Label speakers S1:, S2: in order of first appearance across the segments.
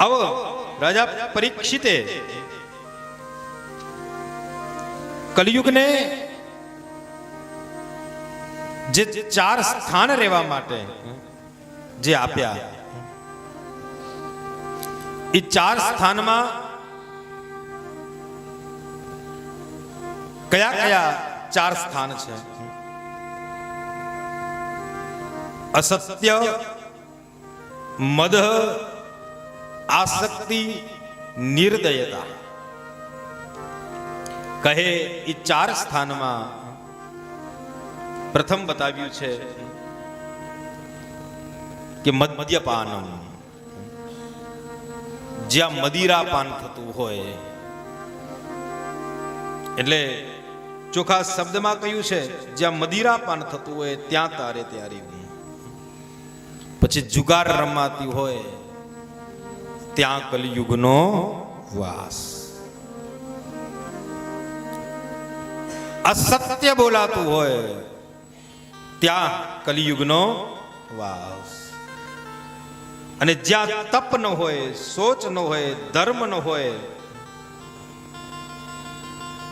S1: આવો રાજા પરીક્ષિતે કલયુગને જે ચાર સ્થાન રહેવા માટે જે આપ્યા એ ચાર સ્થાનમાં કયા કયા ચાર સ્થાન છે અસત્ય મદ આસક્તિ નિર્દયતા કહે એ ચાર સ્થાનમાં પ્રથમ બતાવ્યું છે કે મદ્યપાનમ જ્યાં મદિરાપાન થતું હોય એટલે ચોખા શબ્દમાં કહ્યું છે જ્યાં મદિરાપાન થતું હોય ત્યાં તારે ત્યારે પછી જુગાર રમાતી હોય ત્યાં કલયુગનો વાસ. અસત્ય બોલાતું હોય, ત્યાં કલિયુગનો વાસ. અને જ્યાં તપ ન હોય સોચ ન હોય, ધર્મ ન હોય,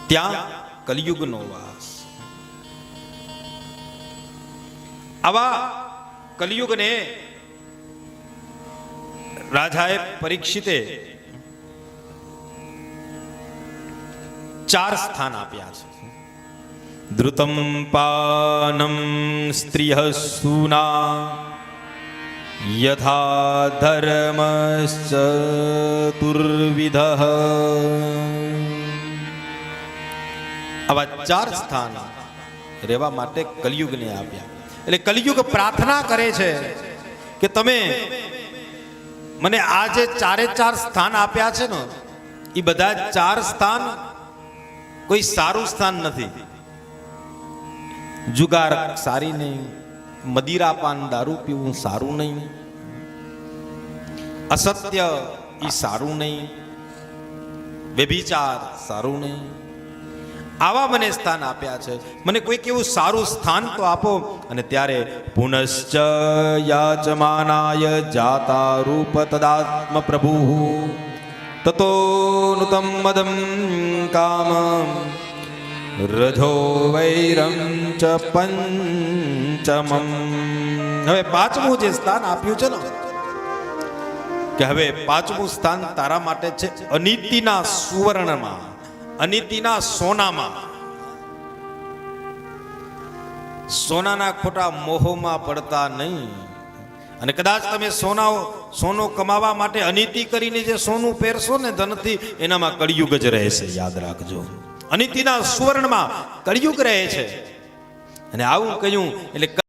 S1: ત્યાં કલિયુગનો વાસ. આવા કલિયુગને રાજાએ પરીક્ષિતે ચાર સ્થાન આપ્યા છે. ધૃતમ પાનમ સ્ત્રિય સુના યથા ધર્મશ્ચતુર્વિધ આવા ચાર સ્થાન રહેવા માટે કલયુગને આપ્યા. એટલે કલયુગ પ્રાર્થના કરે છે કે તમે મને આ જે ચારે ચાર સ્થાન આપ્યા છે ને એ બધા ચાર સ્થાન કોઈ સારું સ્થાન નથી. જુગાર સારી નહીં મદિરાપાન દારૂ પીવું સારું નહીં, અસત્ય એ સારું નહીં, વ્યભિચાર સારું નહીં. આવા મને સ્થાન આપ્યા છે. મને કોઈક એવું સારું સ્થાન તો આપો. અને ત્યારે પુનશ્ચ યાચમાનાય જાતા રૂપ તદાત્મ પ્રભુ. તતો નુતમ મદમ કામ. રજો વૈરમ ચ પંચમમ. હવે પાંચમું જે સ્થાન આપ્યું છે ને, કે હવે પાંચમું સ્થાન તારા માટે છે અનિતિના સુવર્ણમાં. અનિતિના સોનામાં. સોનાના ખોટા મોહમાં પડતા નહીં. અને કદાચ તમે સોના સોનો કમાવા માટે અનિતિ કરીને જે સોનું પહેરશો ને ધનથી, એનામાં કળિયુગ જ રહેશે યાદ રાખજો. અનિતિના સુવર્ણમાં કળિયુગ રહે છે. અને આવું કહ્યું એટલે